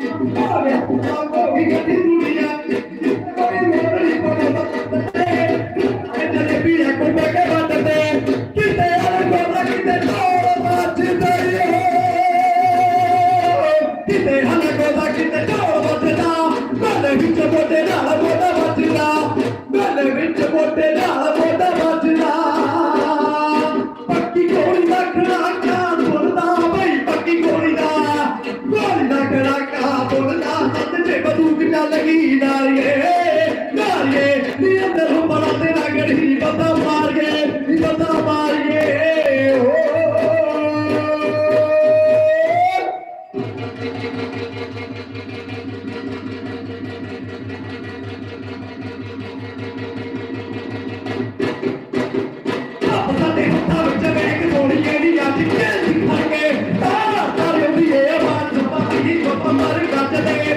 Bir I'm not Amar gata de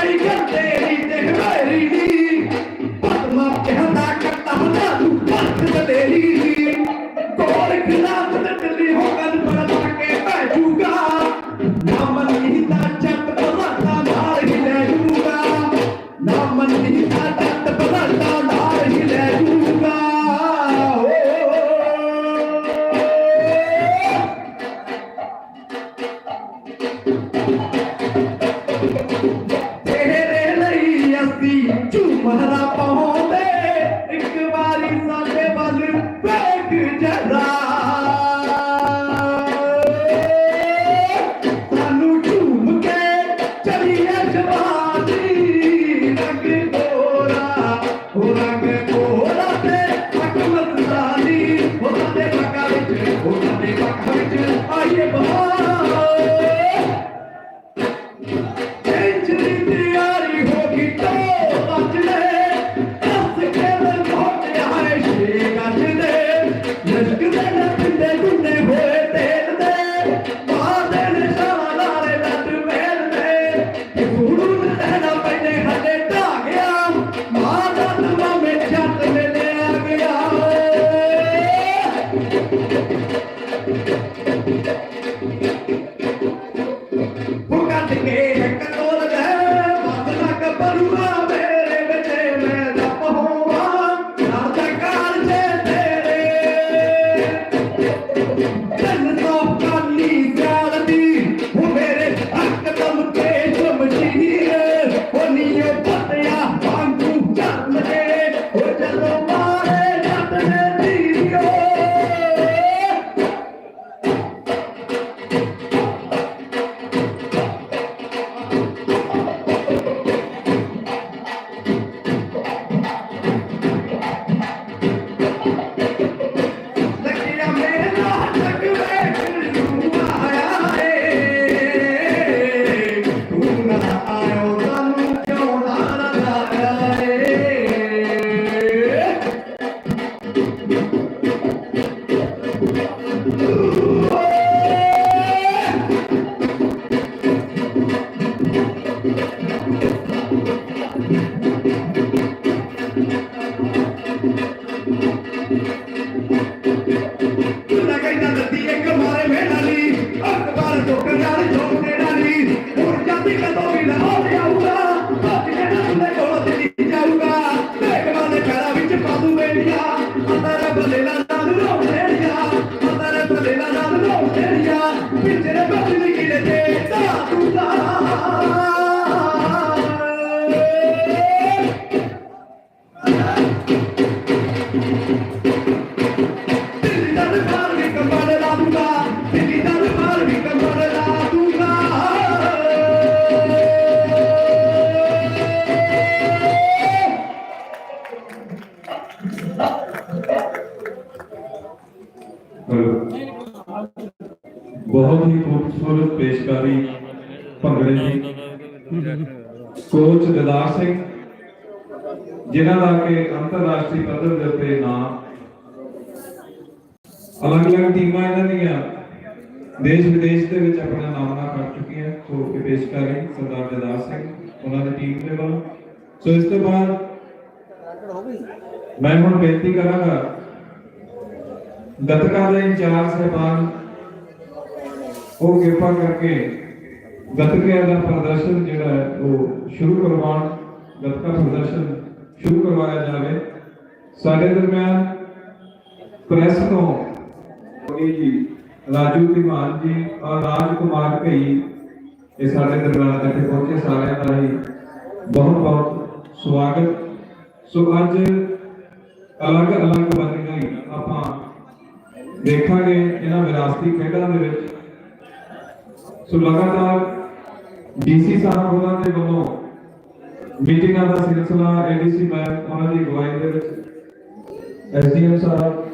But he didn't care. తరపు ਖੂਬਸੂਰਤ ਪੇਸ਼ਕਾਰੀ ਭੰਗੜੇ ਦੀ। ਕੋਚ ਦਿਦਾਰ ਸਿੰਘ, ਜਿਨ੍ਹਾਂ ਦਾ ਕਿ ਅੰਤਰਰਾਸ਼ਟਰੀ ਪੱਧਰ ਦੇ ਉੱਤੇ ਨਾਮ। ਅਲੱਗ-ਅਲੱਗ ਟੀਮਾਂ ਇਹਨਾਂ ਦੀਆਂ ਦੇਸ਼ ਵਿਦੇਸ਼ ਦੇ ਵਿੱਚ ਆਪਣਾ ਨਾਮਣਾ ਕਰ ਚੁੱਕੀਆਂ ਸੋ ਇਹ ਪੇਸ਼ਕਾਰੀ, ਸਰਦਾਰ ਦਿਦਾਰ ਸਿੰਘ, ਉਹਨਾਂ ਦੀ ਟੀਮ ਦੇ ਵੱਲੋਂ। ਸੋ ਇਸ ਤੋਂ ਬਾਅਦ ਮੈਂ ਹੁਣ ਬੇਨਤੀ ਕਰਾਂਗਾ, ਗੱਤਕਾ ਦੇ ਇੰਚਾਰਜ ਸਾਹਿਬਾਨ ਉਹ ਕਿਰਪਾ ਕਰਕੇ ਗੱਤਕੇ ਦਾ ਪ੍ਰਦਰਸ਼ਨ ਜਿਹੜਾ ਹੈ, ਉਹ ਸ਼ੁਰੂ ਕਰਵਾਉਣ, ਗੱਤਕਾ ਪ੍ਰਦਰਸ਼ਨ ਸ਼ੁਰੂ ਕਰਵਾਇਆ ਜਾਵੇ। ਸਾਡੇ ਦਰਮਿਆਨ ਪ੍ਰੈਸ ਤੋਂ ਇਹ ਜੀ, ਰਾਜੂ ਧੀਮਾਨ ਜੀ ਔਰ ਰਾਜ ਕੁਮਾਰ ਭਈ ਇਹ ਸਾਡੇ ਦਰਬਾਰ ਇੱਥੇ ਪਹੁੰਚੇ ਸਾਰਿਆਂ ਦਾ ਹੀ ਬਹੁਤ ਬਹੁਤ ਸਵਾਗਤ। ਸੋ ਅੱਜ ਅਲੱਗ ਅਲੱਗ ਬੰਦੀਆਂ ਹੀ ਆਪਾਂ ਦੇਖਾਂਗੇ, ਇਹਨਾਂ ਵਿਰਾਸਤੀ ਖੇਡਾਂ ਦੇ ਵਿੱਚ ਸੋ ਲਗਾਤਾਰ ਡੀਸੀ ਸਾਹਿਬ ਉਹਨਾਂ ਦੇ ਵੱਲੋਂ ਮੀਟਿੰਗਾਂ ਦਾ ਸਿਲਸਿਲਾ ਏਡੀਸੀ ਮੈਮ ਉਹਨਾਂ ਦੀ ਅਗਵਾਈ ਦੇ ਵਿੱਚ ਐਸਡੀਐਮ ਸਾਹਿਬ